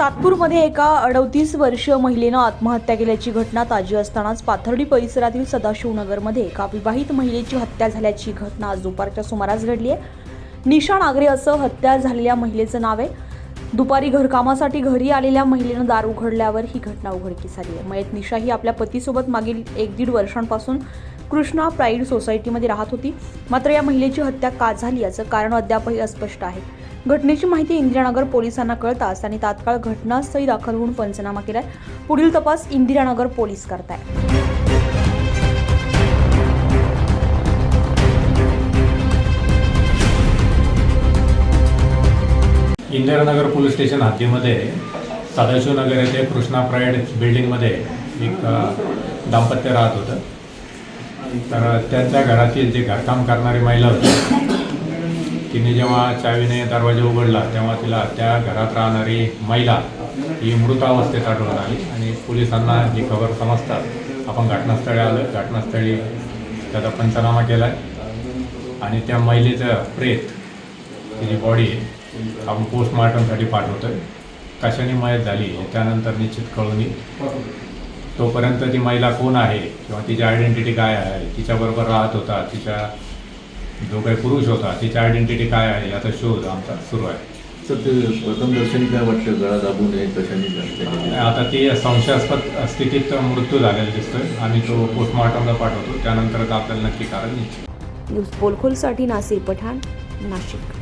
सातपूरमध्ये एका अडतीस वर्षीय महिलेनं आत्महत्या केल्याची घटना ताजी असतानाच पाथर्डी परिसरातील सदाशिवनगरमध्ये एका विवाहित महिलेची हत्या झाल्याची घटना आज दुपारच्या सुमारास घडली आहे. निशा नागरे असं हत्या झालेल्या महिलेचं नाव आहे. दुपारी घरकामासाठी घरी आलेल्या महिलेनं दार उघडल्यावर ही घटना उघडकीस आली आहे. मयत निशा ही आपल्या पतीसोबत मागील एक दीड वर्षांपासून कृष्णा प्राईड सोसायटीमध्ये राहत होती. मात्र या महिलेची हत्या का झाली याचं कारण अद्यापही अस्पष्ट आहे. घटनेची माहिती इंदिरानगर पोलिसांना कळताच त्यांनी तात्काळ घटनास्थळी दाखल होऊन पंचनामा केलाय. पुढील तपास इंदिरानगर पोलीस करताय इंदिरानगर पोलीस स्टेशन हद्दीमध्ये सदाशिवनगर येथे कृष्णा प्राईड बिल्डिंगमध्ये एक दाम्पत्य राहत होतं. तर त्यांच्या घरातील जे घरकाम करणारी महिला होती तिने जेव्हा चावीने दरवाजा उघडला तेव्हा तिला त्या घरात राहणारी महिला ही मृतावस्थेत आढळून आली आणि पोलिसांना ही खबर समजतात आपण घटनास्थळी आलं घटनास्थळी त्याचा पंचनामा केला आणि त्या महिलेचं प्रेत तिची बॉडी आपण पोस्टमॉर्टमसाठी आहे कशाने मयत झाली त्यानंतर निश्चित कळून येईल. तोपर्यंत ती महिला कोण आहे किंवा तिची आयडेंटिटी काय आहे? तिच्याबरोबर राहत होता तिच्या जो काही पुरुष होता तिची आयडेंटिटी काय आहे याचा शोध आमचा सुरू आहे. तर ते प्रथम दर्शनी काय वाटतं? गळा दाबू नये कशाने घातलेली आता ती संशयास्पद स्थितीत मृत्यू झालेला दिसतोय. आम्ही तो पोस्टमॉर्टमला पाठवतो. त्यानंतरच आपल्याला नक्की कारण निश्चित. न्यूज पोलखोलसाठी नासिर पठाण नाशिक.